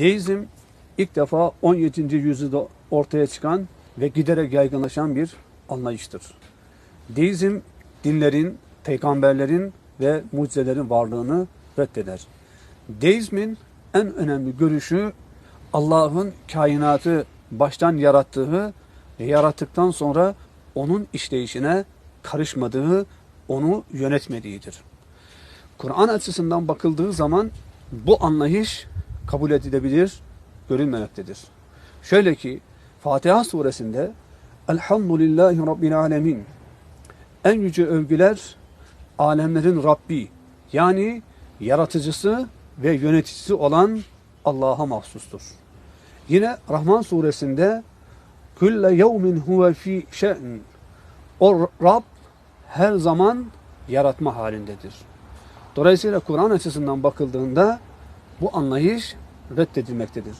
Deizm ilk defa 17. yüzyılda ortaya çıkan ve giderek yaygınlaşan bir anlayıştır. Deizm dinlerin, peygamberlerin ve mucizelerin varlığını reddeder. Deizmin en önemli görüşü Allah'ın kainatı baştan yarattığı ve yarattıktan sonra onun işleyişine karışmadığı, onu yönetmediğidir. Kur'an açısından bakıldığı zaman bu anlayış kabul edilebilir, görülmemektedir. Şöyle ki Fatiha suresinde Elhamdülillahi Rabbil Alemin en yüce övgüler alemlerin Rabbi yani yaratıcısı ve yöneticisi olan Allah'a mahsustur. Yine Rahman suresinde Külle yevmin huve fi şe'n O Rab her zaman yaratma halindedir. Dolayısıyla Kur'an açısından bakıldığında bu anlayış reddedilmektedir.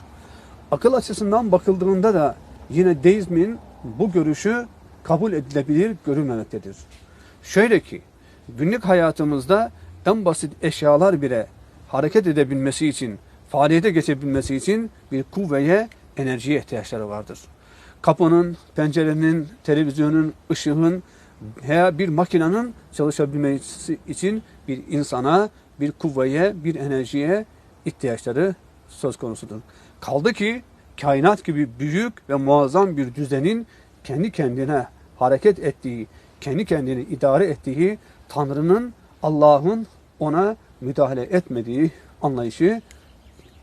Akıl açısından bakıldığında da yine deizmin bu görüşü kabul edilebilir görülmemektedir. Şöyle ki günlük hayatımızda en basit eşyalar bile hareket edebilmesi için, faaliyete geçebilmesi için bir kuvveye, enerjiye ihtiyaçları vardır. Kapının, pencerenin, televizyonun, ışığın veya bir makinenin çalışabilmesi için bir insana, bir kuvveye, bir enerjiye ihtiyaçları söz konusudur. Kaldı ki kainat gibi büyük ve muazzam bir düzenin kendi kendine hareket ettiği, kendi kendini idare ettiği Tanrı'nın, Allah'ın ona müdahale etmediği anlayışı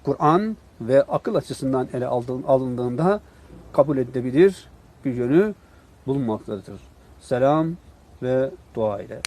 Kur'an ve akıl açısından ele alındığında kabul edilebilir bir yönü bulunmaktadır. Selam ve dua ile.